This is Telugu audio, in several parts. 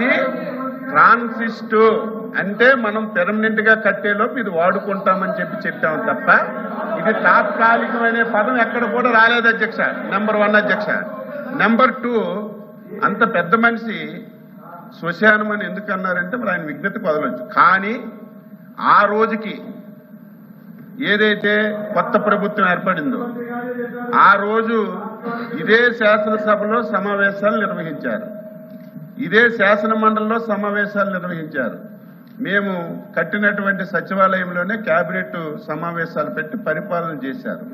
అది ట్రాన్సిస్ట్. అంటే మనం పెర్మనెంట్గా కట్టేలోపు ఇది వాడుకుంటామని చెప్పి చెప్తాం తప్ప ఇది తాత్కాలికమైన పదం ఎక్కడ కూడా రాలేదు అధ్యక్ష. నెంబర్ వన్ అధ్యక్ష. నెంబర్ టూ అంత పెద్ద మనిషి శ్మశానం అని ఎందుకు అన్నారంటే మరి ఆయన విజ్ఞత వదలొచ్చు. కానీ ఆ రోజుకి ఏదైతే కొత్త ప్రభుత్వం ఏర్పడిందో ఆ రోజు ఇదే శాసనసభలో సమావేశాలు నిర్వహించారు. ఇదే శాసన మండలిలో సమావేశాలు నిర్వహించారు. మేము కట్టినటువంటి సచివాలయంలోనే కేబినెట్ సమావేశాలు పెట్టి పరిపాలన చేశారు.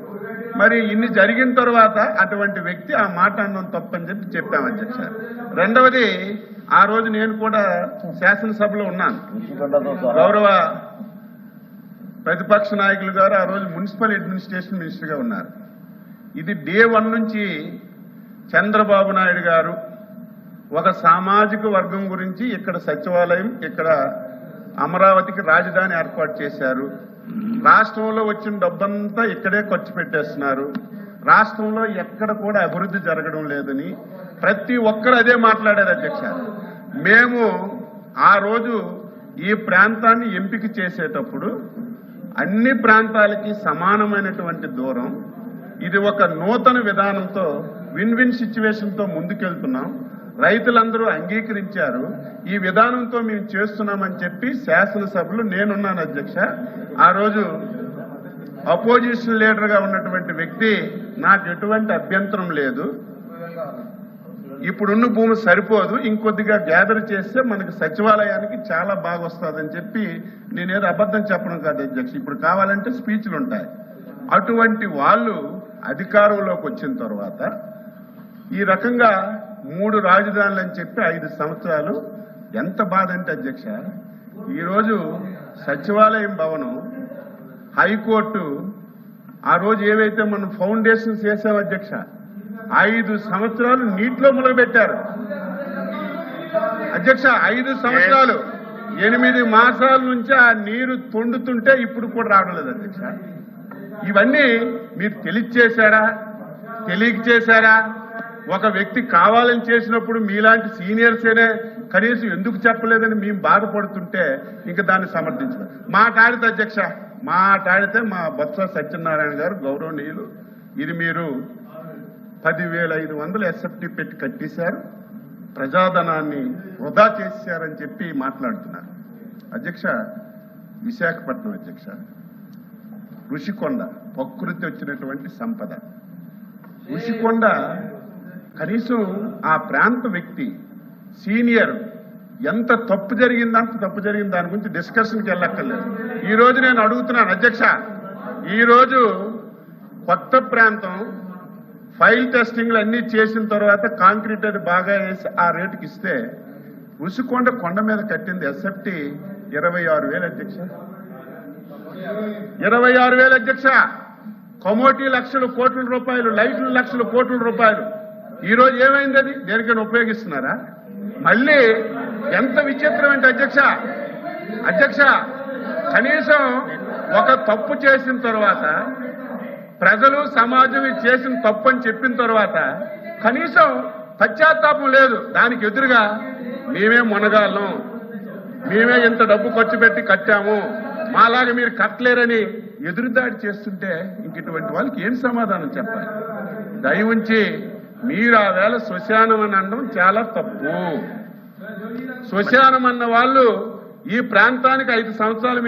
మరి ఇన్ని జరిగిన తర్వాత అటువంటి వ్యక్తి ఆ మాట అన్నం తప్పని చెప్పి చెప్పాం అధ్యక్ష రెండవది ఆ రోజు నేను కూడా శాసనసభలో ఉన్నాను. గౌరవ ప్రతిపక్ష నాయకులు గారు ఆ రోజు మున్సిపల్ అడ్మినిస్ట్రేషన్ మినిస్టర్గా ఉన్నారు. ఇది డే వన్ నుంచి చంద్రబాబు నాయుడు గారు ఒక సామాజిక వర్గం గురించి ఇక్కడ సచివాలయం ఇక్కడ అమరావతికి రాజధాని ఏర్పాటు చేశారు. రాష్ట్రంలో వచ్చిన డబ్బంతా ఇక్కడే ఖర్చు పెట్టేస్తున్నారు. రాష్ట్రంలో ఎక్కడ కూడా అభివృద్ధి జరగడం లేదని ప్రతి ఒక్కరు అదే మాట్లాడారు అధ్యక్ష. మేము ఆ రోజు ఈ ప్రాంతాన్ని ఎంపిక చేసేటప్పుడు అన్ని ప్రాంతాలకి సమానమైనటువంటి దూరం ఇది ఒక నూతన విధానంతో విన్ విన్ సిచ్యువేషన్తో ముందుకెళ్తున్నాం. రైతులందరూ అంగీకరించారు. ఈ విధానంతో మేము చేస్తున్నామని చెప్పి శాసనసభలో నేనున్నాను అధ్యక్ష. ఆ రోజు అపోజిషన్ లీడర్గా ఉన్నటువంటి వ్యక్తి నాకు ఎటువంటి అభ్యంతరం లేదు. ఇప్పుడున్న భూమి సరిపోదు. ఇంకొద్దిగా గ్యాదర్ చేస్తే మనకి సచివాలయానికి చాలా బాగా వస్తుందని చెప్పి నేనేదో అబద్ధం చెప్పడం కాదు అధ్యక్ష. ఇప్పుడు కావాలంటే స్పీచ్లు ఉంటాయి. అటువంటి వాళ్ళు అధికారంలోకి వచ్చిన తర్వాత ఈ రకంగా మూడు రాజధానులు అని చెప్పి ఐదు సంవత్సరాలు. ఎంత బాధ అంటే అధ్యక్ష ఈరోజు సచివాలయం భవనం హైకోర్టు ఆ రోజు ఏవైతే మనం ఫౌండేషన్స్ చేసాం అధ్యక్ష ఐదు సంవత్సరాలు నీటిలో మునగబెట్టారు అధ్యక్ష ఐదు సంవత్సరాలు. ఎనిమిది మాసాల నుంచి ఆ నీరు తొండుతుంటే ఇప్పుడు కూడా రావడం లేదు అధ్యక్ష. ఇవన్నీ మీరు తెలియచేశారా తెలియచేశారా ఒక వ్యక్తి కావాలని చేసినప్పుడు మీలాంటి సీనియర్సేనే కనీసం ఎందుకు చెప్పలేదని మేము బాధపడుతుంటే ఇంకా దాన్ని సమర్థించడం మాట్లాడితే అధ్యక్ష మాట్లాడితే మా బొత్స సత్యనారాయణ గారు గౌరవనీయులు. ఇది మీరు పదివేల ఐదు వందలు ఎస్ఎఫ్టీ పెట్టి కట్టేశారు. ప్రజాధనాన్ని వృధా చేశారని చెప్పి మాట్లాడుతున్నారు. అధ్యక్ష విశాఖపట్నం అధ్యక్ష ఋషికొండ ప్రకృతి వచ్చినటువంటి సంపద. ఋషికొండ కనీసం ఆ ప్రాంత వ్యక్తి సీనియర్ ఎంత తప్పు జరిగింది అంత తప్పు జరిగింది దాని గురించి డిస్కషన్కి వెళ్ళక్కర్లేదు. ఈ రోజు నేను అడుగుతున్నాను అధ్యక్ష ఈరోజు కొత్త ప్రాంతం ఫైల్ టెస్టింగ్లు అన్ని చేసిన తర్వాత కాంక్రీట్ అది బాగా వేసి ఆ రేటుకి ఇస్తే ఉసుకొండ కొండ మీద కట్టింది ఎస్ఎఫ్టి ఇరవై ఆరు వేలు అధ్యక్ష. ఇరవై ఆరు వేలు అధ్యక్ష. కమోటీ లక్షల కోట్ల రూపాయలు లైట్లు లక్షల కోట్ల రూపాయలు. ఈరోజు ఏమైంది అది? దేనికైనా ఉపయోగిస్తున్నారా? మళ్ళీ ఎంత విచిత్రం అంటే అధ్యక్ష? అధ్యక్ష కనీసం ఒక తప్పు చేసిన తర్వాత ప్రజలు సమాజం చేసిన తప్పు అని చెప్పిన తర్వాత కనీసం పశ్చాత్తాపం లేదు. దానికి ఎదురుగా మేమే మునగాళ్ళం. మేమే ఇంత డబ్బు ఖర్చు పెట్టి కట్టాము. మాలాగా మీరు కట్టలేరని ఎదురుదాడి చేస్తుంటే ఇంక ఇటువంటి వాళ్ళకి ఏం సమాధానం చెప్పాలి? దయ ఉంచి మీరు ఆ వేళ శ్మశానం అని అనడం చాలా తప్పు. శ్మశానం అన్న వాళ్ళు ఈ ప్రాంతానికి ఐదు సంవత్సరాలు మీరు